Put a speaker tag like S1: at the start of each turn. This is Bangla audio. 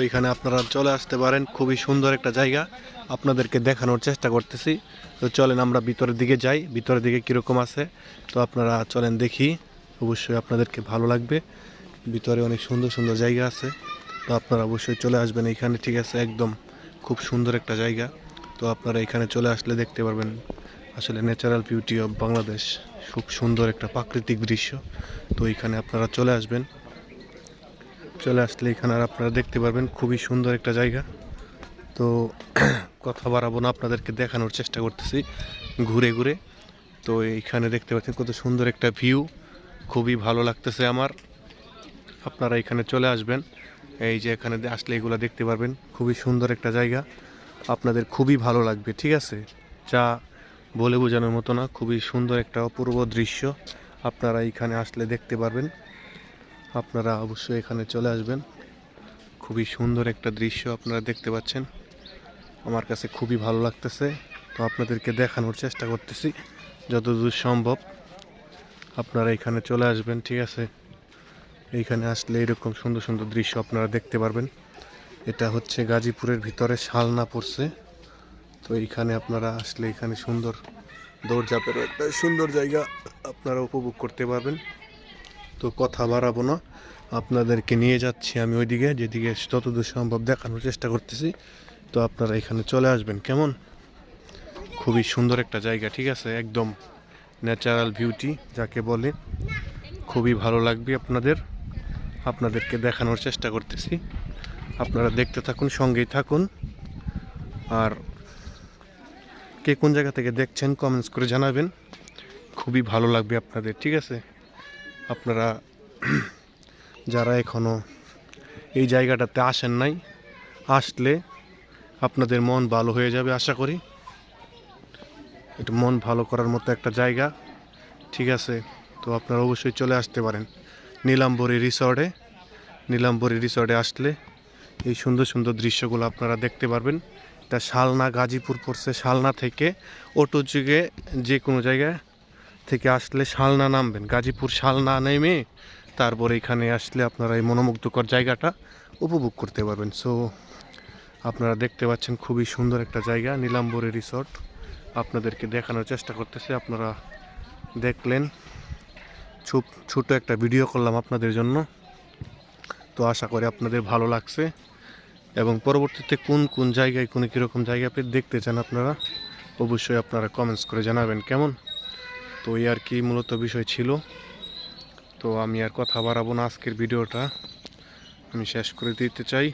S1: তো এখানে আপনারা চলে আসতে পারেন। খুবই সুন্দর একটা জায়গা। আপনাদেরকে দেখানোর চেষ্টা করতেছি। তো চলেন আমরা ভিতরের দিকে যাই। ভিতরের দিকে কীরকম আছে? তো আপনারা চলেন দেখি। অবশ্যই আপনাদেরকে ভালো লাগবে। ভিতরে অনেক সুন্দর সুন্দর জায়গা আছে। তো আপনারা অবশ্যই চলে আসবেন এখানে, ঠিক আছে? একদম খুব সুন্দর একটা জায়গা। তো আপনারা এখানে চলে আসলে দেখতে পারবেন আসলে ন্যাচারাল বিউটি অফ বাংলাদেশ। খুব সুন্দর একটা প্রাকৃতিক দৃশ্য। তো এখানে আপনারা চলে আসবেন। চলে আসলে এখানে আর আপনারা দেখতে পারবেন খুবই সুন্দর একটা জায়গা। তো কথা বাড়াবো না, আপনাদেরকে দেখানোর চেষ্টা করতেছি ঘুরে ঘুরে। তো এইখানে দেখতে পাচ্ছেন কত সুন্দর একটা ভিউ, খুবই ভালো লাগতেছে আমার। আপনারা এখানে চলে আসবেন, এই যে এখানে আসলে এগুলো দেখতে পারবেন, খুবই সুন্দর একটা জায়গা। আপনাদের খুবই ভালো লাগবে, ঠিক আছে? যা বলে বোঝানোর মতো না, খুবই সুন্দর একটা অপূর্ব দৃশ্য। আপনারা এখানে আসলে দেখতে পারবেন। আপনারা অবশ্যই এখানে চলে আসবেন। খুবই সুন্দর একটা দৃশ্য আপনারা দেখতে পাচ্ছেন। আমার কাছে খুবই ভালো লাগতেছে। তো আপনাদেরকে দেখানোর চেষ্টা করতেছি, যতদূর সম্ভব। আপনারা এখানে চলে আসবেন, ঠিক আছে? এইখানে আসলে এরকম সুন্দর সুন্দর দৃশ্য আপনারা দেখতে পারবেন। এটা হচ্ছে গাজীপুরের ভিতরে শালনা পড়ছে। তো এইখানে আপনারা আসলে এখানে সুন্দর দৌড়ঝাঁপের একটা সুন্দর জায়গা আপনারা উপভোগ করতে পারবেন। তো কথা বাড়াবো না। আপনাদেরকে নিয়ে যাচ্ছি আমি ওইদিকে, যেদিকে যতদূর সম্ভব দেখানোর চেষ্টা করতেছি। তো আপনারা এখানে চলে আসবেন, কেমন? খুবই সুন্দর একটা জায়গা, ঠিক আছে? একদম ন্যাচারাল বিউটি যাকে বলে। খুবই ভালো লাগবে আপনাদের, আপনাদেরকে দেখানোর চেষ্টা করতেছি। আপনারা দেখতে থাকুন, সঙ্গেই থাকুন। আর কে কোন জায়গা থেকে দেখছেন কমেন্টস করে জানাবেন। খুবই ভালো লাগবে আপনাদের, ঠিক আছে? আপনারা যারা এখনও এই জায়গাটাতে আসেন নাই, আসলে আপনাদের মন ভালো হয়ে যাবে আশা করি। এটা মন ভালো করার মতো একটা জায়গা, ঠিক আছে? তো আপনারা অবশ্যই চলে আসতে পারেন। নীলাম্বরী রিসর্টে নীলাম্বরী রিসর্টে আসলে এই সুন্দর সুন্দর দৃশ্যগুলো আপনারা দেখতে পারবেন। এটা শালনা, গাজীপুর পড়ছে শালনা থেকে। অটো যুগে যে কোনো জায়গায় থেকে আসলে শালনা নামবেন। গাজীপুর শালনা নেমে তারপর এখানে আসলে আপনারা এই মনোমুগ্ধকর জায়গাটা উপভোগ করতে পারবেন। সো আপনারা দেখতে পাচ্ছেন খুবই সুন্দর একটা জায়গা, নীলাম্বরী রিসর্ট। আপনাদেরকে দেখানোর চেষ্টা করতেছে, আপনারা দেখলেন। ছোপ ছোট একটা ভিডিও করলাম আপনাদের জন্য। তো আশা করি আপনাদের ভালো লাগছে। এবং পরবর্তীতে কোন কোন জায়গায়, কোন কীরকম জায়গা আপনি দেখতে চান আপনারা, অবশ্যই আপনারা কমেন্টস করে জানাবেন। কেমন? তো এই আর কি মূলত বিষয় ছিল। তো আমি আর কথা বাড়াবো না আজকের ভিডিওটা। আমি শেষ করে দিতে চাই।